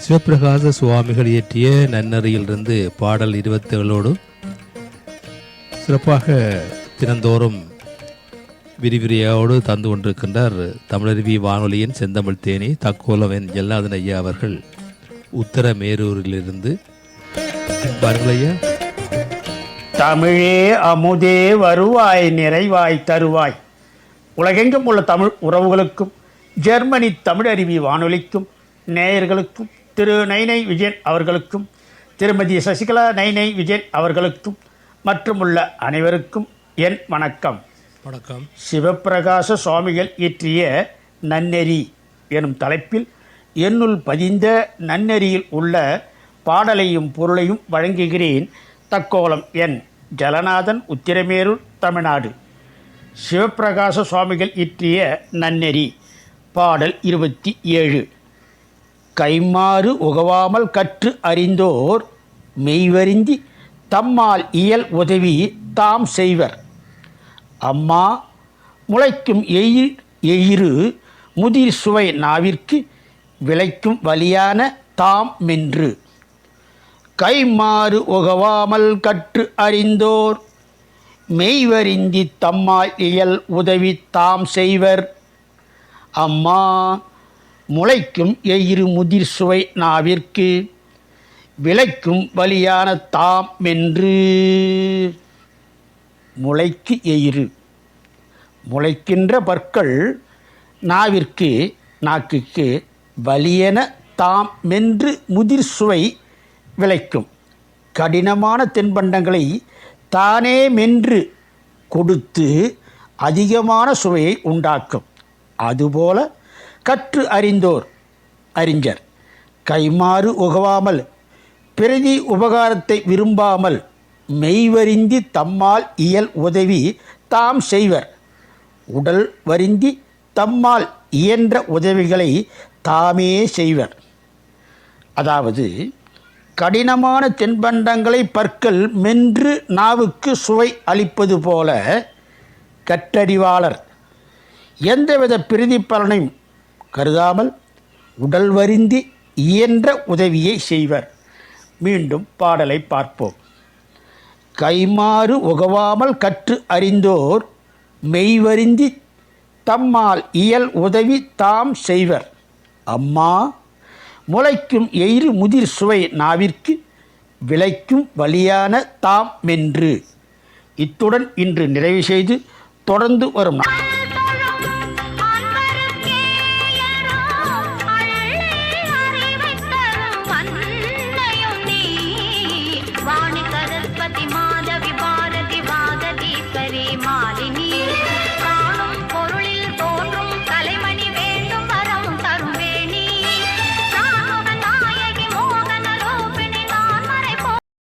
சிவபிரகாச சுவாமிகள் இயற்றிய நன்னறியிலிருந்து பாடல் இருபத்தேழோடு சிறப்பாக தினந்தோறும் விரிவிரியோடு தந்து கொண்டிருக்கின்றார் தமிழருவி வானொலியின் செந்தமிழ் தேனி தக்கோலவன் ஜல்லாதன் ஐயா அவர்கள் உத்தரமேரூரிலிருந்து. தமிழே அமுதே வருவாய் நிறைவாய் தருவாய். உலகெங்கும் உள்ள தமிழ் உறவுகளுக்கும் ஜெர்மனி தமிழருவி வானொலிக்கும் நேயர்களுக்கும் திரு நைனை விஜயன் அவர்களுக்கும் திருமதி சசிகலா நைனை விஜயன் அவர்களுக்கும் மற்றும் உள்ள அனைவருக்கும் என் வணக்கம். வணக்கம். சிவப்பிரகாச சுவாமிகள் இயற்றிய நன்னெறி எனும் தலைப்பில் என்னுள் பதிந்த நன்னெறியில் உள்ள பாடலையும் பொருளையும் வழங்குகிறேன் தக்கோலம் என் ஜலநாதன் உத்திரமேரூர் தமிழ்நாடு. சிவப்பிரகாச சுவாமிகள் இயற்றிய நன்னெறி பாடல் இருபத்தி ஏழு. கைமாறு உகவாமல் கற்று அறிந்தோர் மெய்வருந்தி தம்மால் இயல் உதவி தாம் செய்வர். அம்மா முளைக்கும் எயிர் எயிறு முதிர் சுவை நாவிற்கு விளைக்கும் வலியான தாம் மென்று. கைமாறு உகவாமல் கற்று அறிந்தோர் மெய்வருந்தி தம்மால் இயல் உதவி தாம் செய்வர். அம்மா முளைக்கும் எயிறு முதிர் சுவை நாவிற்கு விளைக்கும் வலியான தாம் மென்று. முளைக்கு எயிறு முளைக்கின்ற பற்கள் நாவிற்கு நாக்குக்கு வலியென தாம் மென்று முதிர் சுவை விளைக்கும். கடினமான தின்பண்டங்களை தானே மென்று கொடுத்து அதிகமான சுவையை உண்டாக்கும். அதுபோல கற்று அறிந்தோர் அறிஞர். கைமாறு உகவாமல் பிரதி உபகாரத்தை விரும்பாமல் மெய்வரிந்தி தம்மால் இயல் உதவி தாம் செய்வர். உடல் வருந்தி தம்மால் இயன்ற உதவிகளை தாமே செய்வர். அதாவது கடினமான தின்பண்டங்களை பற்கள் மென்று நாவுக்கு சுவை அளிப்பது போல கற்றறிவாளர். எந்தவித பிரதிபலனையும் கருதாமல் உடல் வருந்தி இயன்ற உதவியை செய்வர். மீண்டும் பாடலை பார்ப்போம். கைமாறு உகவாமல் கற்று அறிந்தோர் மெய்வருந்தி தம்மால் இயல் உதவி தாம் செய்வர். அம்மா முளைக்கும் எயிறு முதிர் சுவை நாவிற்கு விளைக்கும் வழியான தாம் மென்று. இத்துடன் இன்று நிறைவு செய்து தொடர்ந்து வரும் நான்